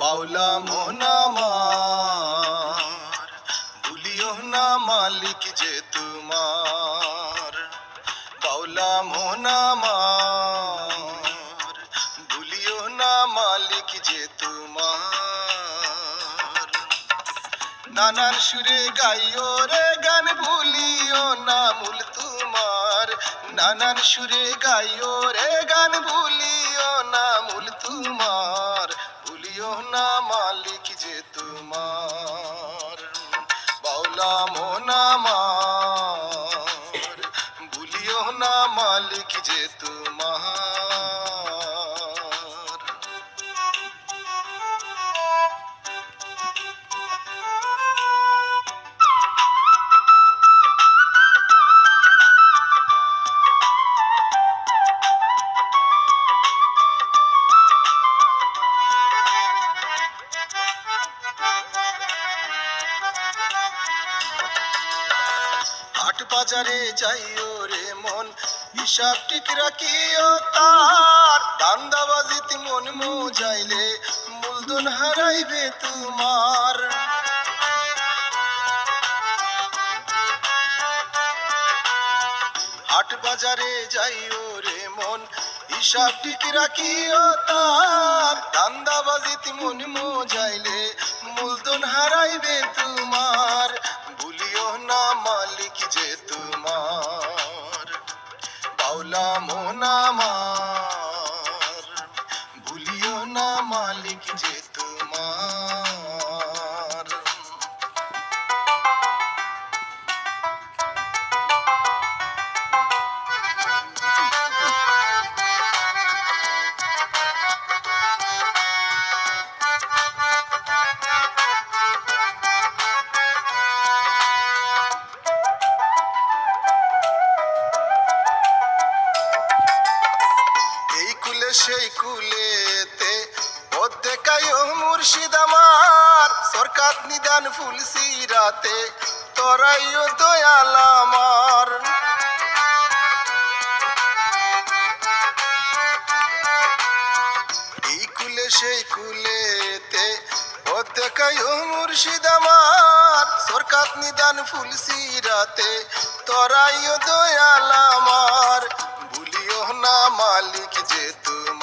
বাউলা মোনামার ভুলিও না মালিক যে তোমার। বাউলা মোনামার ভুলিও না মালিক যে তোমার। নানান সুরে গাইও রে গান ভুলিও না মূল তোমার। নানান সুরে গাইও রে গান ভুলিও না মূল তোমার। ভুলিও না মালিক যে তোমার বাউলা মোনা মার ভুলিও না মালিক যে তোমার। বাজারে যাইও রে মন। হিসাব ঠিক রাখিও তার। দান্দাবাজিতে মন মোজাইলে মূলধন হারাইবে তোমার। হাট বাজারে যাইও রে মন। হিসাব ঠিক রাখিও তার। দান্দাবাজিতে মন মোজাইলে মূলধন হারাইবে তোমার। মালিক যে তোমার সেই অর্ধেকায় মুর্শিদ আমার সরকার নিদান ফুল সিরাতে, তরাইও দয়াল আমার। এই কুলে সেই কুলেতে অর্ধেকায় মুর্শিদ আমার সরকার নিদান ফুল সিরাতে, তরাইও দয়াল আমার। ভুলিও না মালিক যে তোমার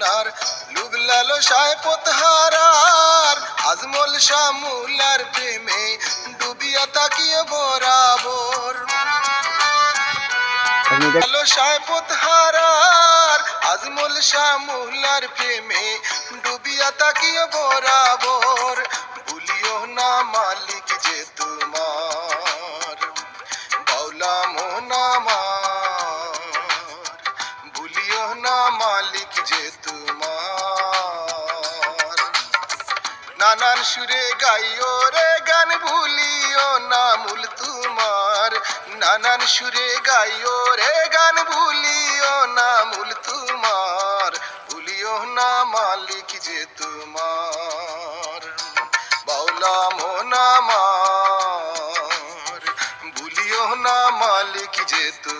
জনার লুব লালসায় পথহারার আজমল শামুলার প্রেমে ডুবিয়া তাকিয়ে বরাবর। লালসায় পথহারার আজমল শামুলার প্রেমে ডুবিয়া তাকিয়ে বরাবর। ভুলিও না মালিক যে সুরে গাইও রে গান ভুলিও না মূল তোমার। নানান সুরে গাইও রে গান ভুলিও না মূল তোমার। ভুলিও না মালিক যে তোমার। বাউলা মোনা মার ভুলিও না মালিক যে তোমার